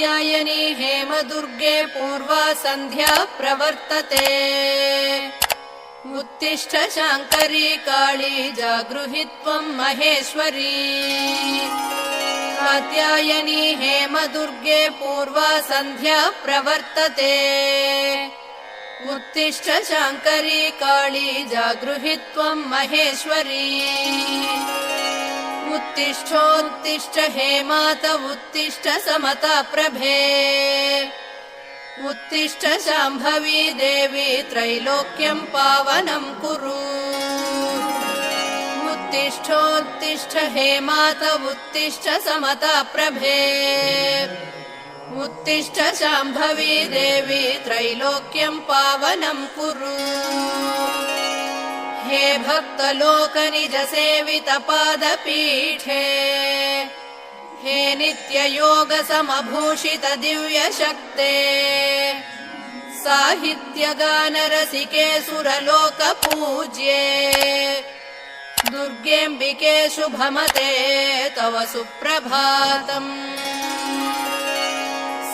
कात्यायनी हेमदुर्गे पूर्वा सन्ध्या प्रवर्तते। उत्तिष्ठ शाङ्करी काळी जागृहि त्वम् महेश्वरी। कात्यायनी हेमदुर्गे पूर्वा सन्ध्या प्रवर्तते। उत्तिष्ठ शाङ्करी काळी जागृहि त्वम् महेश्वरी उत्तिष्ठोत्तिष्ठ हे मात उत्तिष्ठ समता प्रभे। उत्तिष्ठ शाम्भवी देवी त्रैलोक्यम् पावनम् कुरु। उत्तिष्ठोत्तिष्ठ हे मात उत्तिष्ठ समता प्रभे। उत्तिष्ठ शाम्भवी देवी त्रैलोक्यम् पावनम् कुरु हे भक्तलोकनिज सेवित पादपीठे हे नित्ययोग दिव्यशक्ते साहित्यगानरसिके सुरलोकपूज्ये दुर्गेऽम्बिके शुभमते तव सुप्रभातम्।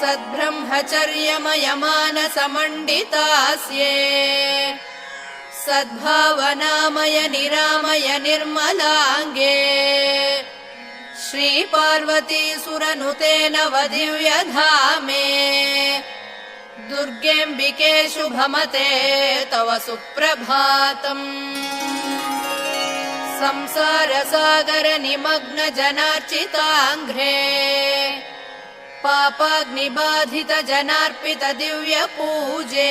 सद्ब्रह्मचर्यमयमानसमण्डितास्ये सद्भावनामय निरामय निर्मलाङ्गे श्रीपार्वती सुरनुते नवदिव्यधामे दुर्गेऽम्बिके शुभमते तव सुप्रभातम् संसारसागर निमग्न जनार्चिताङ्घ्रे पापाग्निबाधित जनार्पित दिव्यपूजे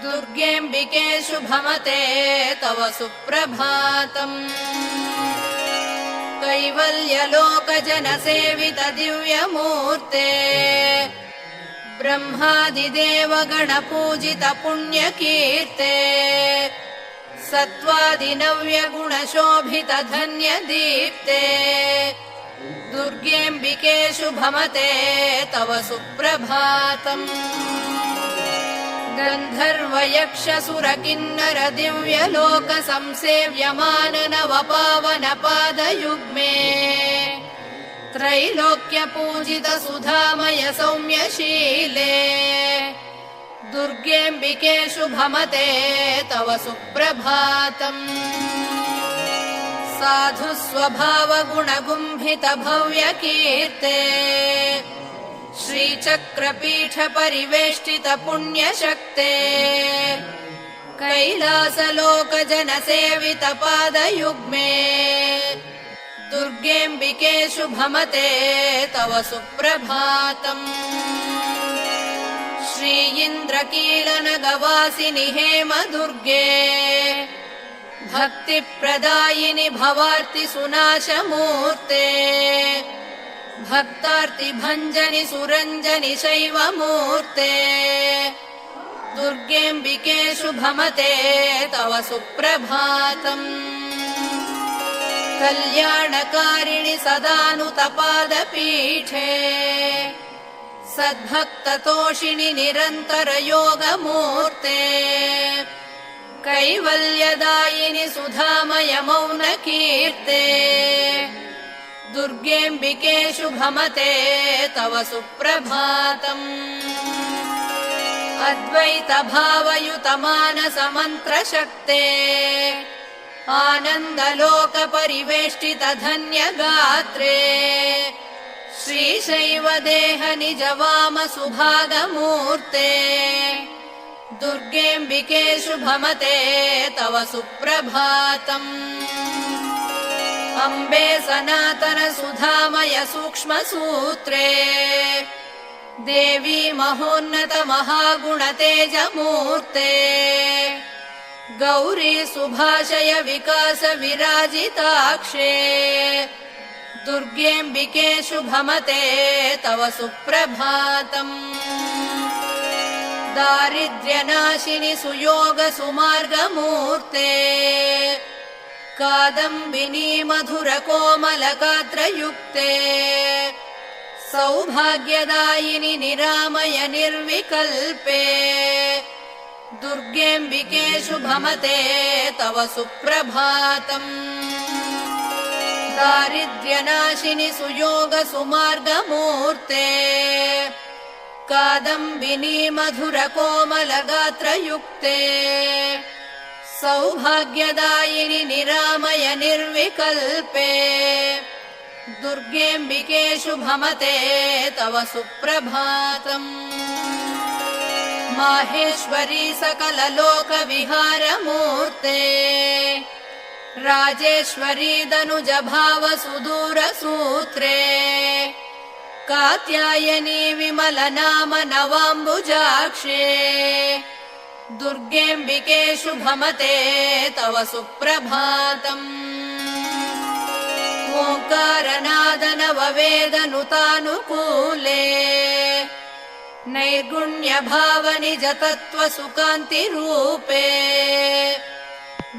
दुर्गेऽम्बिके शुभमते तव सुप्रभातम्। कैवल्यलोकजनसेवित दिव्यमूर्ते ब्रह्मादिदेव गणपूजित पुण्यकीर्ते सत्त्वादिनव्यगुणशोभित धन्यदीप्ते दुर्गेऽम्बिके शुभमते तव सुप्रभातम् गन्धर्वयक्षसुरकिन्नर दिव्यलोक संसेव्यमान नव पावन पादयुग्मे त्रैलोक्यपूजित सुधामय सौम्यशीले दुर्गेऽम्बिके शुभमते तव सुप्रभातम्। साधु भव्यकीर्ते श्रीचक्रपीठ परिवेष्टित पुण्यशक्ते कैलासलोक जनसेवित पादयुग्मे दुर्गेऽम्बिके शुभमते तव सुप्रभातम्। श्री इन्द्रकीलनगवासिनि हेम दुर्गे भक्तिप्रदायिनि भवार्ति सुनाशमूर्ते भक्तार्तिभञ्जनि सुरञ्जनि शैवमूर्ते। दुर्गेऽम्बिके शुभमते तव सुप्रभातम्। कल्याणकारिणि सदानुतपादपीठे। सद्भक्ततोषिणि निरन्तरयोगमूर्ते। कैवल्यदायिनि सुधामय मौनकीर्ते दुर्गेऽम्बिके शुभमते तव सुप्रभातम्। अद्वैतभावयुतमानसमन्त्रशक्ते आनन्दलोकपरिवेष्टित धन्यगात्रे श्रीशैव देह निज सुभागमूर्ते। दुर्गेऽम्बिके शुभमते तव सुप्रभातम् अम्बे सनातन सुधामय सूक्ष्मसूत्रे देवी महोन्नत महागुणतेजमूर्ते गौरी सुभाषय विकास विराजिताक्षे दुर्गेऽम्बिके शुभमते तव सुप्रभातम् दारिद्र्यनाशिनि सुयोग सुमार्गमूर्ते कादम्बिनी मधुर कोमलगात्रयुक्ते सौभाग्यदायिनि निरामय निर्विकल्पे दुर्गेऽम्बिके शुभमते तव सुप्रभातम्। दारिद्र्यनाशिनि सुयोग सुमार्गमूर्ते कादम्बिनी मधुर कोमलगात्रयुक्ते सौभाग्यदायिनि निरामय निर्विकल्पे। दुर्गेऽम्बिके शुभमते तव सुप्रभातम्। माहेश्वरी सकललोकविहारमूर्ते। राजेश्वरी दनुज भाव सुदूरसूत्रे कात्यायनी विमल नाम नवाम्बुजाक्षे दुर्गेऽम्बिके शुभमते तव सुप्रभातम्। ओङ्कारनादनववेदनुतानुकूले नैर्गुण्यभावनिज तत्त्वसुकान्तिरूपे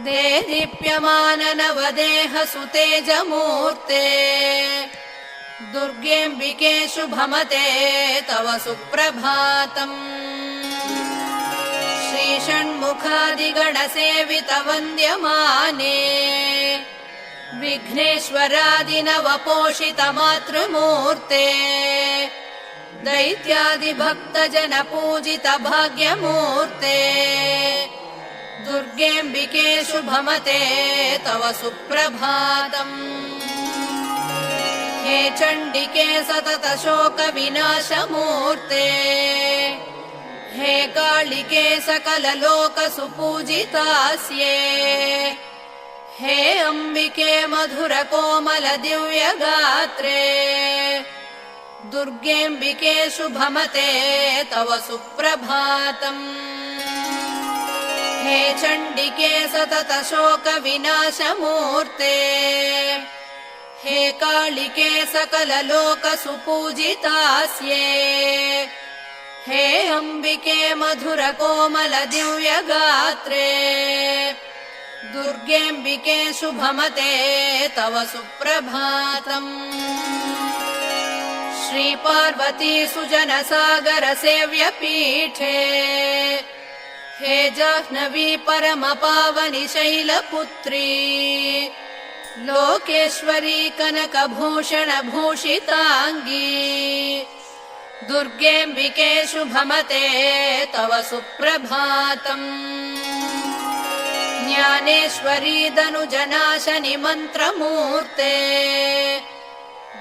देदीप्यमान नवदेह सुतेजमूर्ते दुर्गेऽम्बिके शुभमते तव सुप्रभातम् श्रीषण्मुखादिगणसेवितवन्द्यमाने विघ्नेश्वरादिनवपोषितमातृमूर्ते। दैत्यादिभक्तजनपूजित भाग्यमूर्ते दुर्गेऽम्बिके शुभमते तव सुप्रभातम्। हे चण्डिके सतत शोकविनाशमूर्ते हे कालिके सकललोकसुपूजितास्ये हे अम्बिके मधुर कोमल दिव्यगात्रे दुर्गेऽम्बिके शुभमते तव सुप्रभातम्। हे चण्डिके सतत शोकविनाशमूर्ते हे कालिके सकललोकसुपूजितास्ये हे अम्बिके मधुर कोमल दिव्यगात्रे दुर्गेऽम्बिके शुभमते तव सुप्रभातम्। श्रीपार्वती सुजनसागर सेव्यपीठे हे जाह्नवी परमपावनि शैलपुत्री लोकेश्वरी कनकभूषण भूषिताङ्गी दुर्गेऽम्बिके शुभमते तव सुप्रभातम्। ज्ञानेश्वरी दनुजनाशनि मन्त्रमूर्ते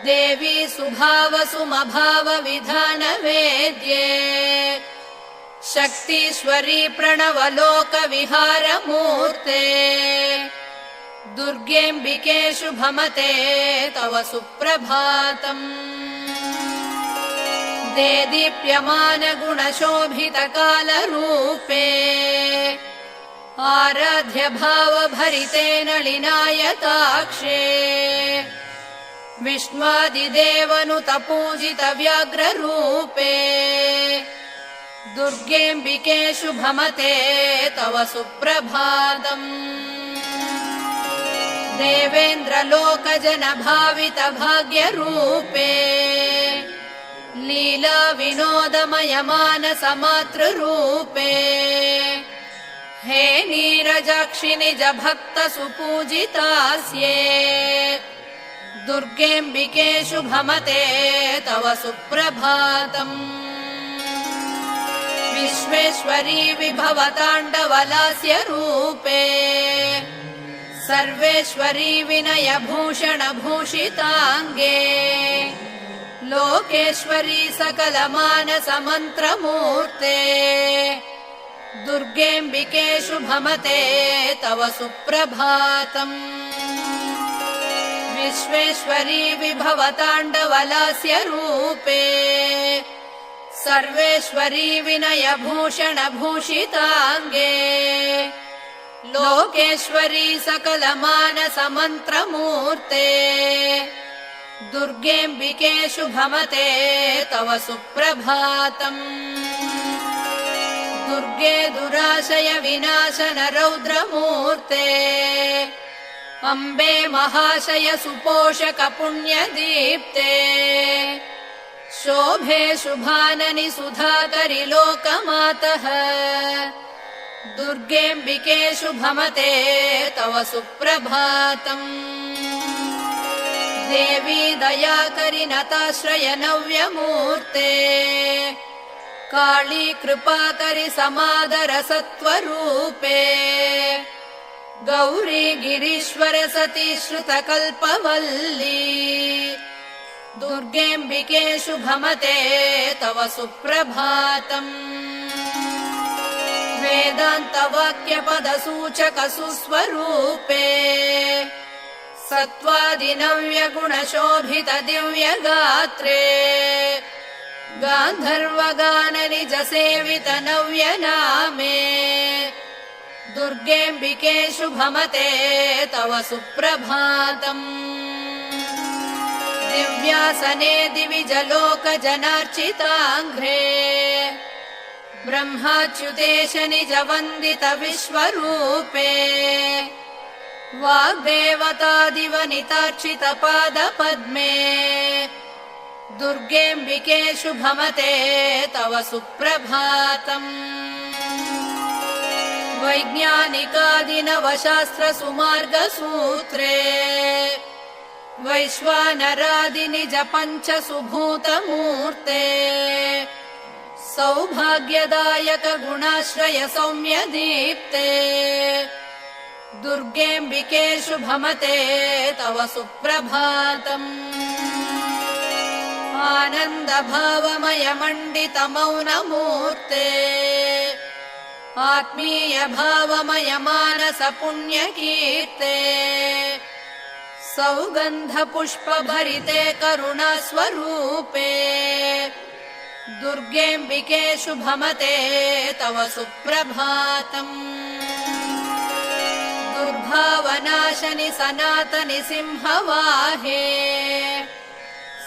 देवी सुभाव सुमभाव विधान वेद्ये शक्तीश्वरी प्रणवलोकविहारमूर्ते दुर्गेऽम्बिके शुभमते तव सुप्रभातम् दे दीप्यमान गुणशोभितकालरूपे आराध्य भावभरिते नलिनायताक्षे। विष्ण्वादिदेवनुत पूजित व्याघ्ररूपे दुर्गेऽम्बिके शुभमते तव सुप्रभातम्। देवेन्द्रलोकजन भावित भाग्यरूपे लीला विनोदमय मानसमातृरूपे हे नीरजाक्षि निज भक्त सुपूजितास्ये दुर्गेऽम्बिके शुभमते तव सुप्रभातम्। विश्वेश्वरी विभवताण्डवलास्य रूपे सर्वेश्वरी विनय भूषण लोकेश्वरी सकल मानस मन्त्रमूर्ते दुर्गेऽम्बिके शुभमते तव सुप्रभातम्। विश्वेश्वरी विभवताण्डवलास्य रूपे सर्वेश्वरी विनय भूषण भूषिताङ्गे लोकेश्वरी सकल मानस मन्त्रमूर्ते दुर्गेऽम्बिके शुभमते तव सुप्रभातम्। दुर्गे दुराशय विनाशन रौद्रमूर्ते। अम्बे महाशय सुपोषक पुण्यदीप्ते। शोभे शुभाननि सुधाकरि लोकमातः। दुर्गेऽम्बिके शुभमते तव सुप्रभातम् देवी दयाकरि नताश्रय नव्यमूर्ते काळी कृपाकरि समादर सत्त्वरूपे गौरी गिरीश्वर सती श्रुतकल्पवल्ली। दुर्गेऽम्बिके शुभमते तव सुप्रभातम्। वेदान्तवाक्यपदसूचक सुस्वरूपे सत्त्वादिनव्यगुणशोभित दिव्यगात्रे गान्धर्वगाननिज सेवित नव्यनामे दुर्गेऽम्बिके शुभमते तव सुप्रभातम्। दिव्यासने दिविजलोकजनार्चिताङ्घ्रे। ब्रह्माच्युतेश निज पादपद्मे दुर्गेऽम्बिके शुभमते तव सुप्रभातम्। वैज्ञानिकादिनवशास्त्रसुमार्गसूत्रे वैश्वानरादिनिज पञ्च सुभूतमूर्ते दुर्गेऽम्बिके शुभमते तव सुप्रभातम्। आनन्दभावमय मण्डित मौनमूर्ते आत्मीय भावमय मानस पुण्यकीर्ते सौगन्ध पुष्पभरिते करुणास्वरूपे। दुर्गेऽम्बिके शुभमते तव सुप्रभातम् दुर्भावनाशनि सनातनि सिंहवाहे।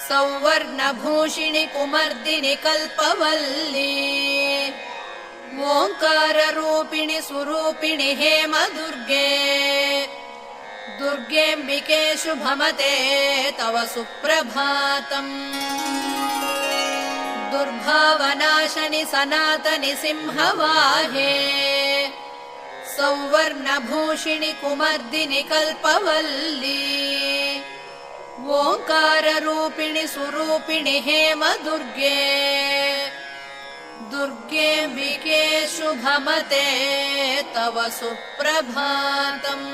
सौवर्णभूषिणि कुमर्दिनि कल्पवल्ली। ओङ्काररूपिणि सुरूपिणि हेम दुर्गे दुर्गेऽम्बिके शुभमते तव सुप्रभातम्। दुर्भावनाशनि सनातनि सिंहवाहे सौवर्णभूषिणि कुमर्दिनि कल्पवल्ली ओङ्काररूपिणि सुरूपिणि हेम दुर्गे दुर्गेऽम्बिके शुभमते तव सुप्रभातम्